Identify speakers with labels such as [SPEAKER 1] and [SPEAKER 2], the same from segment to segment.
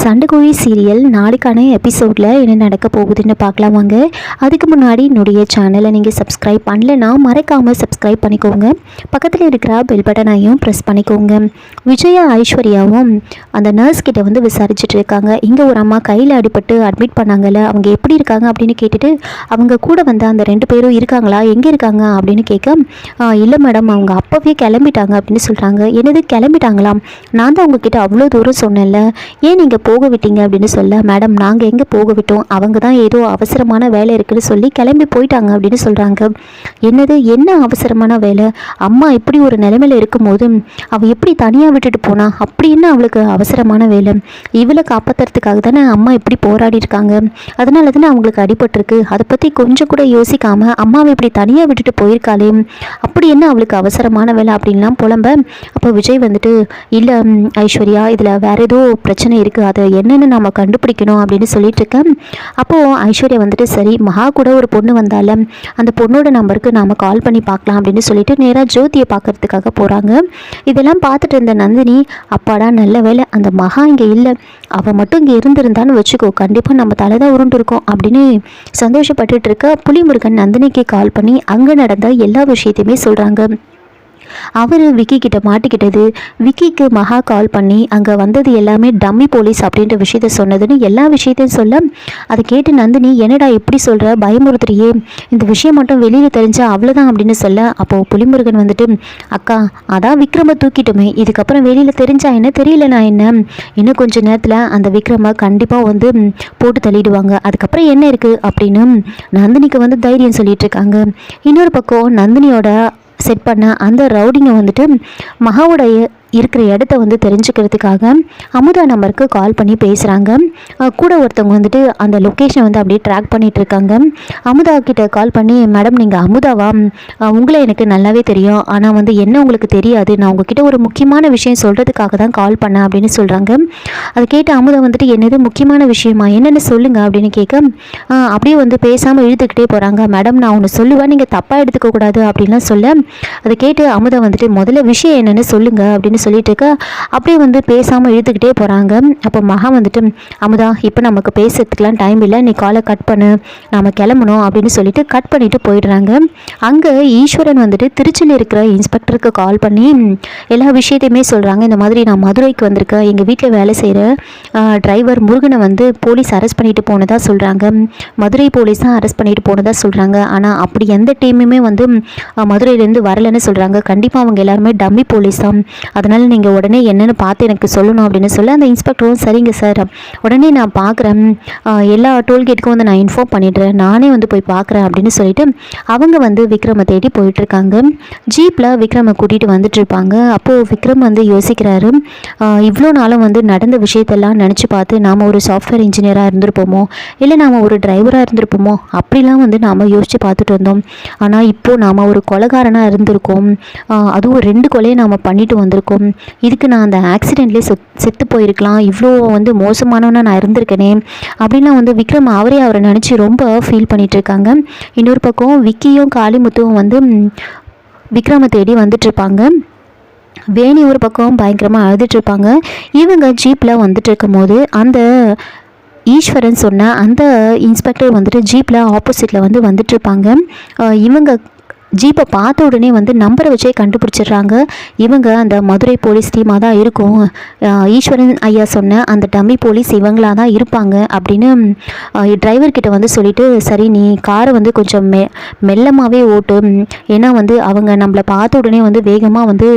[SPEAKER 1] சண்டைக்கோழி serial நாளைக்கான எபிசோடில் என்ன நடக்க போகுதுன்னு பார்க்கலாம் வாங்க. அதுக்கு முன்னாடி என்னுடைய சேனலை நீங்கள் சப்ஸ்கிரைப் பண்ணலைன்னா மறக்காமல் சப்ஸ்கிரைப் பண்ணிக்கோங்க. பக்கத்தில் இருக்கிற பெல் பட்டனையும் ப்ரெஸ் பண்ணிக்கோங்க. விஜயா ஐஸ்வர்யாவும் அந்த நர்ஸ் கிட்ட வந்து விசாரிச்சுட்டு இருக்காங்க. இங்கே ஒரு அம்மா கையில் அடிபட்டு அட்மிட் பண்ணாங்கல்ல அவங்க எப்படி இருக்காங்க அப்படின்னு கேட்டுட்டு அவங்க கூட வந்து அந்த ரெண்டு பேரும் இருக்காங்களா எங்கே இருக்காங்க அப்படின்னு கேட்க இல்லை மேடம் அவங்க அப்போவே கிளம்பிட்டாங்க அப்படின்னு சொல்கிறாங்க என்னது கிளம்பிட்டாங்களாம்? நான் தான் உங்ககிட்ட அவ்வளோ தூரம் சொன்னேன்ல. ஏன் நீங்கள் போக விட்டீங்க அப்படின்னு சொல்ல மேடம் நாங்கள் எங்கே போக விட்டோம் அவங்க தான் ஏதோ அவசரமான வேலை இருக்குன்னு சொல்லி கிளம்பி போயிட்டாங்க அப்படின்னு சொல்கிறாங்க என்னது? என்ன அவசரமான வேலை? அம்மா இப்படி ஒரு நிலைமையில இருக்கும்போது அவள் எப்படி தனியாக விட்டுட்டு போனா? அப்படி என்ன அவளுக்கு அவசரமான வேலை? இவளை காப்பாற்றுறதுக்காக தானே அம்மா இப்படி போராடி இருக்காங்க அதனால தானே அவங்களுக்கு அடிபட்டிருக்கு. அதை பற்றி கொஞ்சம் கூட யோசிக்காமல் அம்மாவை இப்படி தனியாக விட்டுட்டு போயிருக்காளே. அப்படி என்ன அவளுக்கு அவசரமான வேலை அப்படின்லாம் புலம்ப. அப்போ விஜய் வந்துட்டு இல்லை ஐஸ்வர்யா இதில் வேற ஏதோ பிரச்சனை இருக்குது அதை என்னென்னு நம்ம கண்டுபிடிக்கணும் அப்படின்னு சொல்லிட்டு இருக்கேன் அப்போது ஐஸ்வர்யா வந்துட்டு சரி மகா கூட ஒரு பொண்ணு வந்தால அந்த பொண்ணோட நம்பருக்கு நாம் கால் பண்ணி பார்க்கலாம் அப்படின்னு சொல்லிட்டு நேராக ஜோதியை பார்க்குறதுக்காக போகிறாங்க இதெல்லாம் பார்த்துட்டு இருந்த நந்தினி அப்பாடா நல்ல வேலை அந்த மகா இங்கே இல்லை. அவள் மட்டும் இங்கே இருந்திருந்தான்னு வச்சுக்கோ கண்டிப்பாக நம்ம தலை தான் உருண்டுருக்கோம் அப்படின்னு சந்தோஷப்பட்டுட்டு இருக்க புலிமுருகன் நந்தினிக்கு கால் பண்ணி அங்கே நடந்த எல்லா விஷயத்தையுமே சொல்கிறாங்க அவர் விக்கி கிட்ட மாட்டிக்கிட்டது. விக்கிக்கு மகா கால் பண்ணி அங்கே வந்தது எல்லாமே டம்மி போலீஸ் அப்படின்ற விஷயத்த சொன்னதுன்னு எல்லா விஷயத்தையும் சொல்ல அதை கேட்டு நந்தினி என்னடா எப்படி சொல்கிற பயமுறுத்துறியே. இந்த விஷயம் மட்டும் வெளியில் தெரிஞ்சா அவ்வளோதான் அப்படின்னு சொல்ல அப்போது புலிமுருகன் வந்துட்டு அக்கா அதான் விக்ரம தூக்கிட்டுமே. இதுக்கப்புறம் வெளியில் தெரிஞ்சா என்ன? தெரியல நான் என்ன? இன்னும் கொஞ்சம் நேரத்தில் அந்த விக்ரம கண்டிப்பாக வந்து போட்டு தள்ளிடுவாங்க. அதுக்கப்புறம் என்ன இருக்குது அப்படின்னு நந்தினிக்கு வந்து தைரியம் சொல்லிட்டு இருக்காங்க. இன்னொரு பக்கம் நந்தினியோட செட் பண்ண அந்த ரவுடிங்க வந்துட்டு மகாவுடைய இருக்கிற இடத்த வந்து தெரிஞ்சுக்கிறதுக்காக அமுதா நம்பருக்கு கால் பண்ணி பேசுகிறாங்க கூட ஒருத்தவங்க வந்துட்டு அந்த லொக்கேஷனை வந்து அப்படியே ட்ராக் பண்ணிகிட்டு இருக்காங்க. அமுதா கிட்ட கால் பண்ணி மேடம் நீங்கள் அமுதாவா? உங்களை எனக்கு நல்லாவே தெரியும். ஆனால் வந்து என்ன உங்களுக்கு தெரியாது? நான் உங்ககிட்ட ஒரு முக்கியமான விஷயம் சொல்கிறதுக்காக தான் கால் பண்ணேன் அப்படின்னு சொல்கிறாங்க அதை கேட்டு அமுதா வந்துட்டு என்னது முக்கியமான விஷயமா? என்னென்னு சொல்லுங்க அப்படின்னு கேட்க அப்படியே வந்து பேசாமல் இழுத்துக்கிட்டே போகிறாங்க மேடம் நான் ஒன்று சொல்லுவேன் நீங்கள் தப்பாக எடுத்துக்கக்கூடாது அப்படின்லாம் சொல்ல அதை கேட்டு அமுதா வந்துட்டு முதல்ல விஷயம் என்னென்னு சொல்லுங்க அப்படின்னு சொல்லிட்டு இருக்க அப்படியே வந்து பேசாமல் இழுத்துக்கிட்டே போகிறாங்க அப்போ மகா வந்துட்டு அமுதா இப்போ நமக்கு பேசுறதுக்குலாம் டைம் இல்லை. நீ காலை கட் பண்ணு. நாம கிளம்பணும். அப்படின்னு சொல்லிட்டு கட் பண்ணிட்டு போயிடுறாங்க. அங்கே ஈஸ்வரன் வந்துட்டு திருச்சியில் இருக்கிற இன்ஸ்பெக்டருக்கு கால் பண்ணி எல்லா விஷயத்தையுமே சொல்கிறாங்க இந்த மாதிரி நான் மதுரைக்கு வந்திருக்கேன். எங்கள் வீட்டில் வேலை செய்கிற டிரைவர் முருகனை வந்து போலீஸ் அரெஸ்ட் பண்ணிட்டு போனதாக சொல்கிறாங்க மதுரை போலீஸ் தான் அரெஸ்ட் பண்ணிட்டு போனதாக சொல்கிறாங்க ஆனால் அப்படி எந்த டீமுமே வந்து மதுரையிலேருந்து வரலன்னு சொல்கிறாங்க கண்டிப்பாக அவங்க எல்லாருமே டம்மி போலீஸ் தான். அதனால் நீங்கள் உடனே என்னென்னு பார்த்து எனக்கு சொல்லணும் அப்படின்னு சொல்ல அந்த இன்ஸ்பெக்டரும் சரிங்க சார் உடனே நான் பார்க்குறேன். எல்லா டோல்கேட்டுக்கும் வந்து நான் இன்ஃபார்ம் பண்ணிடுறேன். நானே வந்து போய் பார்க்குறேன் அப்படின்னு சொல்லிட்டு அவங்க வந்து விக்ரமை தேடி போயிட்டுருக்காங்க. ஜீப்பில் விக்ரமை கூட்டிகிட்டு வந்துட்டுருப்பாங்க. அப்போது விக்ரம் வந்து யோசிக்கிறாரு. இவ்வளோ நாளும் வந்து நடந்த விஷயத்தெல்லாம் நினச்சி பார்த்து நாம் ஒரு சாஃப்ட்வேர் இன்ஜினியராக இருந்திருப்போமோ? இல்லை நாம் ஒரு டிரைவராக இருந்திருப்போமோ? அப்படிலாம் வந்து நாம் யோசித்து பார்த்துட்டு வந்தோம். ஆனால் இப்போது நாம் ஒரு கொலகாரனாக இருந்திருக்கோம். அதுவும் ரெண்டு கொலையை நாம் பண்ணிட்டு வந்திருக்கோம். இதுக்கு நான் அந்த ஆக்சிடெண்ட்லேயே செத் செத்து போயிருக்கலாம். இவ்வளோ வந்து மோசமானவனா நான் இருந்திருக்கேனே. அப்படின்லாம் வந்து விக்ரம் அவரே அவரை நினச்சி ரொம்ப ஃபீல் பண்ணிகிட்ருக்காங்க இருக்காங்க இன்னொரு பக்கம் விக்கியும் காளிமுத்துவும் வந்து விக்ரமை தேடி வந்துட்டுருப்பாங்க. வேணி ஒரு பக்கம் பயங்கரமாக அழுதுட்ருப்பாங்க இவங்க ஜீப்பில் வந்துட்டு இருக்கும்போது அந்த ஈஸ்வரன் சொன்ன அந்த இன்ஸ்பெக்டர் வந்துட்டு ஜீப்பில் ஆப்போசிட்டில் வந்து வந்துட்டுருப்பாங்க. இவங்க ஜீப்பை பார்த்த உடனே வந்து நம்பரை வச்சே கண்டுபிடிச்சிடுறாங்க. இவங்க அந்த மதுரை போலீஸ் டீமாக தான் இருக்கும். ஈஸ்வரன் ஐயா சொன்ன அந்த டம்மி போலீஸ் இவங்களாக தான் இருப்பாங்க அப்படின்னு டிரைவர்கிட்ட வந்து சொல்லிட்டு சரி நீ காரை வந்து கொஞ்சம் மெ மெல்லமாகவே ஓட்டு. ஏன்னா வந்து அவங்க நம்மளை பார்த்த உடனே வந்து வேகமாக வந்து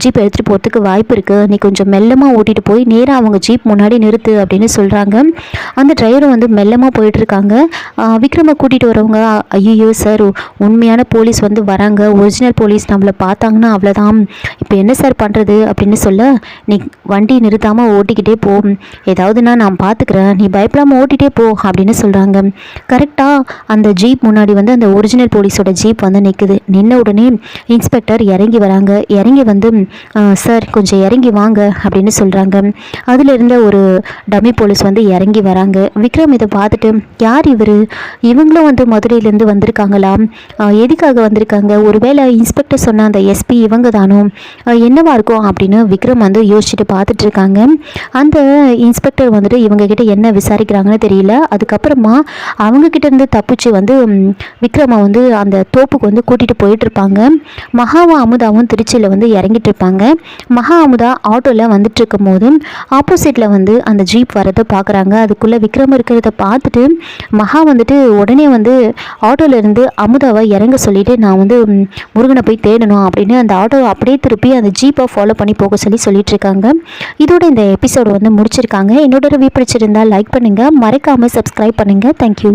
[SPEAKER 1] ஜீப் எடுத்துகிட்டு போகிறதுக்கு வாய்ப்பு இருக்குது நீ கொஞ்சம் மெல்லமாக ஓட்டிட்டு போய் நேராக அவங்க ஜீப் முன்னாடி நிறுத்து அப்படின்னு சொல்கிறாங்க அந்த டிரைவரும் வந்து மெல்லமாக போயிட்டுருக்காங்க விக்ரமை கூட்டிகிட்டு வரவங்க ஐயோ சார் உண்மையான போலீஸ் வந்து வராங்க. ஒரிஜினல் போலீஸ் நம்மளை பார்த்தாங்கன்னா அவ்வளோதான் இப்போ என்ன சார் பண்ணுறது அப்படின்னு சொல்ல நீ வண்டி நிறுத்தாமல் ஓட்டிக்கிட்டே போ. ஏதாவதுன்னா நான் பார்த்துக்கிறேன் நீ பயப்படாமல் ஓட்டிகிட்டே போ அப்படின்னு சொல்கிறாங்க கரெக்டாக அந்த ஜீப் முன்னாடி வந்து அந்த ஒரிஜினல் போலீஸோட ஜீப் வந்து நிற்குது நின்ன உடனே இன்ஸ்பெக்டர் இறங்கி வராங்க. இறங்கி வந்து சார் கொஞ்சம் இறங்கி வாங்க அப்படின்னு சொல்கிறாங்க அதில் இருந்த ஒரு டம்மி போலீஸ் வந்து இறங்கி வராங்க. விக்ரம் இதை பார்த்துட்டு யார் இவர்? இவங்களும் வந்து மதுரையிலேருந்து வந்திருக்காங்களா? எதுக்காக வந்திருக்காங்க? இருக்காங்க ஒருவேளை இன்ஸ்பெக்டர் சொன்ன அந்த எஸ்பி இவங்க தானோ என்னவாக என்னவா இருக்கும் அப்படின்னு விக்ரம் வந்து யோசிச்சுட்டு பார்த்துட்டு இருக்காங்க அந்த இன்ஸ்பெக்டர் வந்துட்டு இவங்க கிட்ட என்ன விசாரிக்கிறாங்கன்னு தெரியல. அதுக்கப்புறமா அவங்க கிட்ட இருந்து தப்பிச்சு வந்து ம், விக்ரமை வந்து அந்த தோப்புக்கு வந்து கூட்டிட்டு போயிட்டு இருப்பாங்க மகாவும் அமுதாவும் திருச்சியில் வந்து இறங்கிட்டு இருப்பாங்க மகா அமுதா ஆட்டோவில் வந்துட்டு இருக்கும்போது ஆப்போசிட்டில் வந்து அந்த ஜீப் வரதை பார்க்குறாங்க அதுக்குள்ளே விக்ரம் இருக்கிறத பார்த்துட்டு மகா வந்துட்டு உடனே வந்து ஆட்டோல இருந்து அமுதாவை இறங்க சொல்லிட்டு நான் வந்து முருகனை போய் தேடணும் அப்படின்னு அந்த ஆட்டோ அப்படியே திருப்பி அந்த ஜீப்பை ஃபாலோ பண்ணி போக சொல்லி சொல்லிட்டு இருக்காங்க இதோட இந்த எபிசோடு வந்து முடிச்சிருக்காங்க. என்னோட ரிவ்யூ பிடிச்சிருந்தால் லைக் பண்ணுங்கள் மறக்காமல் சப்ஸ்கிரைப் பண்ணுங்கள் தேங்க்யூ